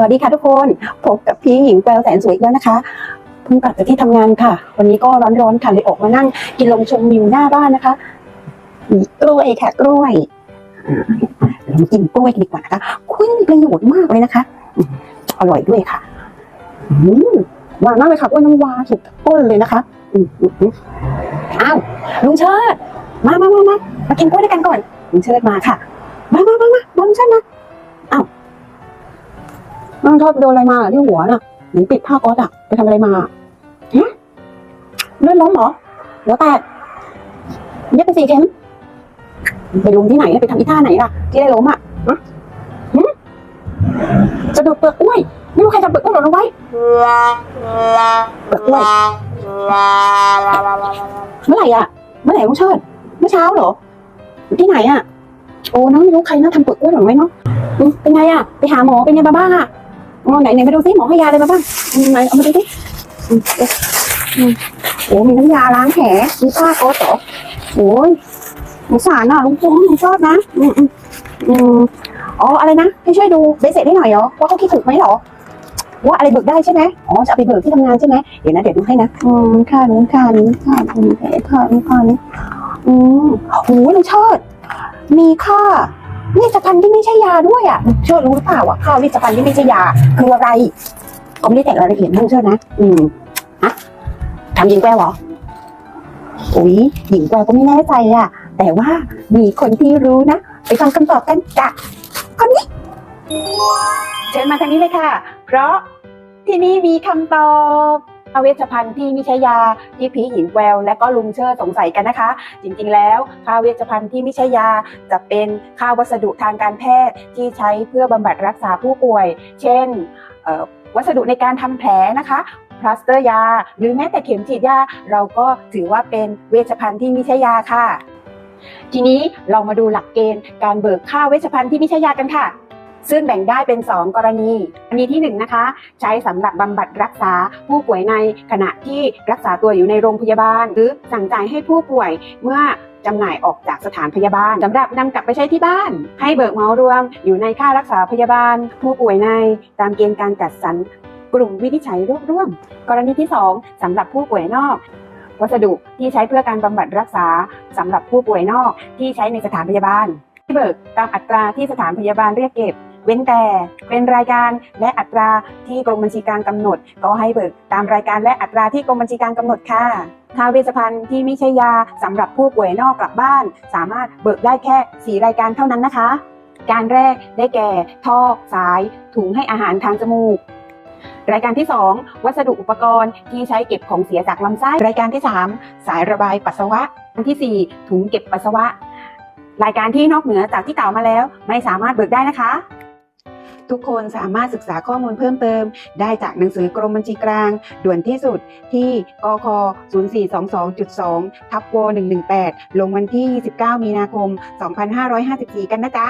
สวัสดีค่ะทุกคนพบกับพี่หญิงแววแสนสวยอีกแล้วนะคะเพิ่งกลับจากที่ทำงานค่ะ วันนี้ก็ร้อนๆค่ะเลยออกมานั่ง กินลมชมวิวหน้าบ้านนะคะมีกล้วยค่ะกล้วยอ่าเรามากินกล้วยกันดีกว่านะคะกล้มประโยชน์มากเลยนะคะอร่อยด้วยค่ะอืมหวานมากเลยค่ะกล้วยน้ำว้าสุดต้นเลยนะคะอืมอืมอืมอ้าวลุงเชิดมามามามามากินกล้วยด้วยกันก่อนลุงเชิดมาค่ะมามามามาลุงเชิดมา น้องทอดโดนอะไรมาที่หัวน่ะหนูปิดผ้าก๊อตอะไปทำอะไรมาฮะเลื่อดล้มเหรอหัวแตกเย็บไปสี่เข็มไปล้มที่ไหนไปทำอีท่าไหนล่ะ ที่ได้ล้มอะฮะหึจะดูเปลือกกล้วย ไม่รู้ใครทำเปลือกกล้วยหล่นเอาไว้เปลือกกล้วยเมื่อไหร่อะ เมื่อไหร่ลุงเชิดเมื่อเช้าเหรอที่ไหนอะโอ้น้องไม่รู้ใครน่าทำเปลือกกล้วยหล่นไว้เนาะเป็นไงอะ ไปหาหมอเป็นไงมาบ้างอะ อ๋อไหนไหนมาดูซิหมอให้ยาอะไรมาบ้างไหนเอามาดูซิอืมเอ๊ะอืมโอ้มีน้ำยาล้างแผลมีผ้าโอ๊ตโอ้ยสงสารอะลุงพงษ์ลุงชอบนะอืมอืมอืมอ๋ออะไรนะให้ช่วยดูเบสเสร็จให้หน่อยเหรอว่าเขาคิดถูกไหมเหรอว่าอะไรเบิกได้ใช่ไหมอ๋อจะเอาไปเบิกที่ทำงานใช่ไหมเดี๋ยวนะเดี๋ยวดูให้นะอืมค่านี้ค่านี้ค่านี้ค่านี้ค่านี้อืมโอ้ยลุงเชิดมีค่า เวชภัณฑ์ที่ไม่ใช่ยาด้วยอะเชื่อรู้หรือเปล่าอะข้าวเวชภัณฑ์ที่ไม่ใช่ยา คืออะไรก็ไม่ได้แตกรายละเอียดนะเชื่อนะอืมอะทำหญิงแกวเหรออุ้ยหญิงแกวก็ไม่แน่ใจอะ แต่ว่ามีคนที่รู้นะ ไปฟังคำตอบกันจากคนนี้ เชิญมาทางนี้เลยค่ะ เพราะที่นี่มีคำตอบ เวชภัณฑ์ที่ไม่ใช่ยาที่พีหญิงแวว และก็ลุงเชิดสงสัยกันนะคะ จริงๆ แล้วค่าเวชภัณฑ์ที่ไม่ใช่ยาจะเป็นค่าวัสดุทางการแพทย์ที่ใช้เพื่อบำบัดรักษาผู้ป่วย เช่นวัสดุในการทำแผลนะคะพลาสเตอร์ยา หรือแม้แต่เข็มฉีดยาเราก็ถือว่าเป็นเวชภัณฑ์ที่ไม่ใช่ยาค่ะ ทีนี้เรามาดูหลักเกณฑ์การเบิกค่าเวชภัณฑ์ที่ไม่ใช่ยากันค่ะ ซึ่งแบ่งได้เป็น 2 กรณีกรณีที่1นงนะคะใช้สำหรับบำบัดรักษาผู้ป่วยในขณะที่รักษาตัวอยู่ในโรงพยาบาล หรือสั่งจ่ายให้ผู้ป่วยเมื่อจำหน่ายออกจากสถานพยาบาลสำหรับนำกลับไปใช้ที่บ้าน ให้เบิกเมารวม อยู่ในค่ารักษาพยาบาล ผู้ป่วยในตามเกณฑ์การจัดสรรกลุ่มวินิจฉัยรคร่วม กรณีที่ 2สำหรับผู้ป่วยนอก วัสดุที่ใช้เพื่อการบำบัดรักษาสำหรับผู้ป่วยนอกที่ใช้ในสถานพยาบาลให้เบิกตามอัตราที่สถานพยาบาลเรียกเก็บ เว้นแต่เป็นรายการและอัตราที่กรมบัญชีกลางกำหนด ก็ให้เบิกตามรายการและอัตราที่กรมบัญชีกลางกำหนดค่ะค่าเวชภัณฑ์ที่ไม่ใช่ยาสำหรับผู้ป่วยนอกกลับบ้าน สามารถเบิกได้แค่ 4 รายการเท่านั้นนะคะ การแรกได้แก่ ท่อ สาย ถุงให้อาหารทางจมูก รายการที่ 2 วัสดุอุปกรณ์ที่ใช้เก็บของเสียจากลำไส้รายการที่ 3 สายระบายปัสสาวะอันที่ 4 ถุงเก็บปัสสาวะ รายการที่นอกเหนือจากที่กล่าวมาแล้ว ไม่สามารถเบิกได้นะคะ ทุกคนสามารถศึกษาข้อมูลเพิ่มเติม ได้จากหนังสือกรมบัญชีกลาง ด่วนที่สุดที่กค0422.2ทับว118 ลงวันที่ 29 มีนาคม 2554 กันนะจ๊ะ